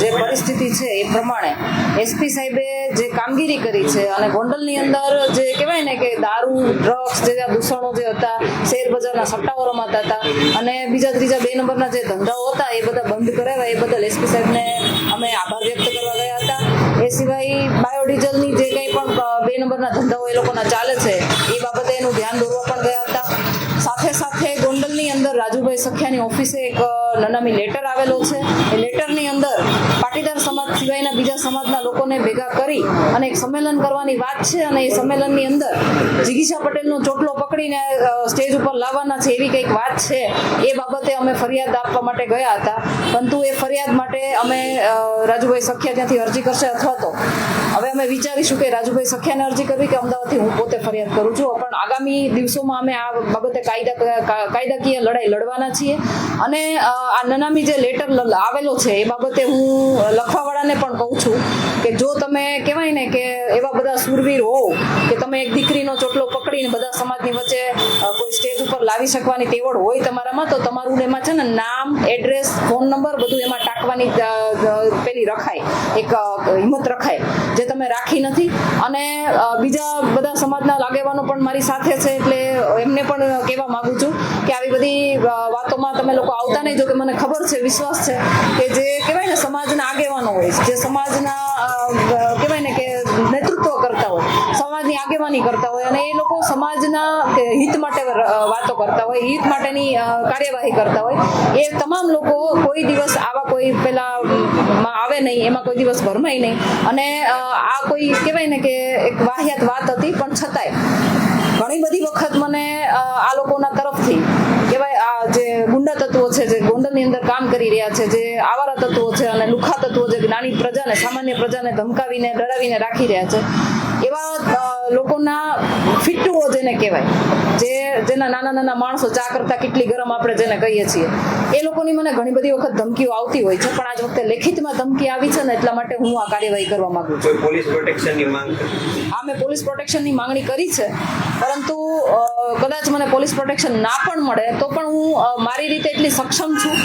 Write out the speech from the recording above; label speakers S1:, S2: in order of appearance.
S1: જે પરિસ્થિતિ છે એ પ્રમાણે એસપી સાહેબે જે કામગીરી કરી છે અને ગોંડલની અંદર જે કહેવાય ને કે દારૂ ડ્રગ્સ જે દૂષણો જે હતા, શેર બજારના સટ્ટાઓ હતા અને બીજા ત્રીજા બે નંબરના જે ધંધાઓ હતા એ બધા બંધ કરાવ્યા. એ બદલ એસપી સાહેબને અમે આભાર વ્યક્ત કરવા ગયા હતા. એ સિવાય બાયોડીઝલની જે કંઈ પણ બે નંબરના ધંધાઓ એ લોકોના ચાલે છે, એ બાબતે એનું ધ્યાન દોરવા રાજુભાઈ સખ્યાની ઓફિસે એક નનામી લેટર આવેલો છે. એ લેટરની અંદર પાટીદાર સમાજ સિવાયના બીજા સમાજના લોકોને ભેગા કરી અને એક સંમેલન કરવાની વાત છે અને એ સંમેલનની અંદર જિગીશા પટેલનો ચોટલો પકડીને સ્ટેજ ઉપર લાવવાના છે એવી કંઈક વાત છે. એ બાબતે અમે ફરિયાદ આપવા માટે ગયા હતા. પરંતુ એ ફરિયાદ માટે અમે રાજુભાઈ સખ્યા ત્યાંથી અરજી કરશે અથવા તો અમે વિચારીશું કે રાજુભાઈ સખ્યાને અરજી કરવી કે અમદાવાદથી હું પોતે ફરિયાદ કરું છું. પણ આગામી દિવસોમાં અમે આ બાબતે કાયદા કાયદાકીય લડાઈ લડવાના છીએ. અને આ નનામી જે લેટર આવેલો છે એ બાબતે હું લખવાવાળાને પણ કહું છું કે જો તમે કહેવાય ને કે એવા બધા સુરવીર હોવ તમે એક દીકરીનો ચોટલો પકડીને બધા સમાજની વચ્ચે કોઈ સ્ટેજ ઉપર લાવી શકવાની તેવડ હોય તમારામાં, તો તમારું એમાં છે ને નામ, એડ્રેસ, ફોન નંબર બધું એમાં ટાંકવાની પેલી રખાય. એક હિંમત રખાય, જે તમે રાખી નથી. અને બીજા બધા સમાજના આગેવાનો પણ મારી સાથે છે, એટલે એમને પણ કહેવા માંગુ છું કે આવી બધી વાતોમાં તમે લોકો આવતા નહીં જો કે મને ખબર છે, વિશ્વાસ છે કે જે કહેવાય ને સમાજના આગેવાનો હોય, જે સમાજના આગેવાની કરતા હોય અને એ લોકો સમાજના હિત માટે વાતો કરતા હોય, હિત માટેની કાર્યવાહી કરતા હોય. એ તમામ લોકો કોઈ દિવસ આવા કોઈ પેલા આવે નહીં, એમાં કોઈ દિવસ ભરમાય નહીં. અને આ કોઈ કહેવાય ને કે એક વાહિયાત વાત હતી, પણ છતાંય ઘણી બધી વખત મને આ લોકોના તરફથી કહેવાય, આ જે ગુંડા તત્વો છે, જે ગોંડલની અંદર કામ કરી રહ્યા છે, જે આવારા તત્વો છે અને લુખા તત્વો જે નાની પ્રજાને, સામાન્ય પ્રજાને ધમકાવીને, ડરાવીને રાખી રહ્યા છે. એવા લોકોના ફિટ્ટુઓ જેને કહેવાય જે જેના નાના નાના માણસો ચા કરતા કેટલી ગરમ આપણે જેને કહીએ છીએ એ લોકોની મને ઘણી બધી વખત ધમકીઓ આવતી હોય છે પણ આજ વખતે લેખિતમાં ધમકી આવી છે ને એટલા માટે હું આ કાર્યવાહી કરવા માંગુ છું.
S2: પોલીસ પ્રોટેક્શનની માંગ
S1: આ મેં પોલીસ પ્રોટેક્શનની માંગણી કરી છે પરંતુ કદાચ મને પોલીસ પ્રોટેક્શન ના પણ મળે તો પણ હું મારી રીતે એટલી સક્ષમ છું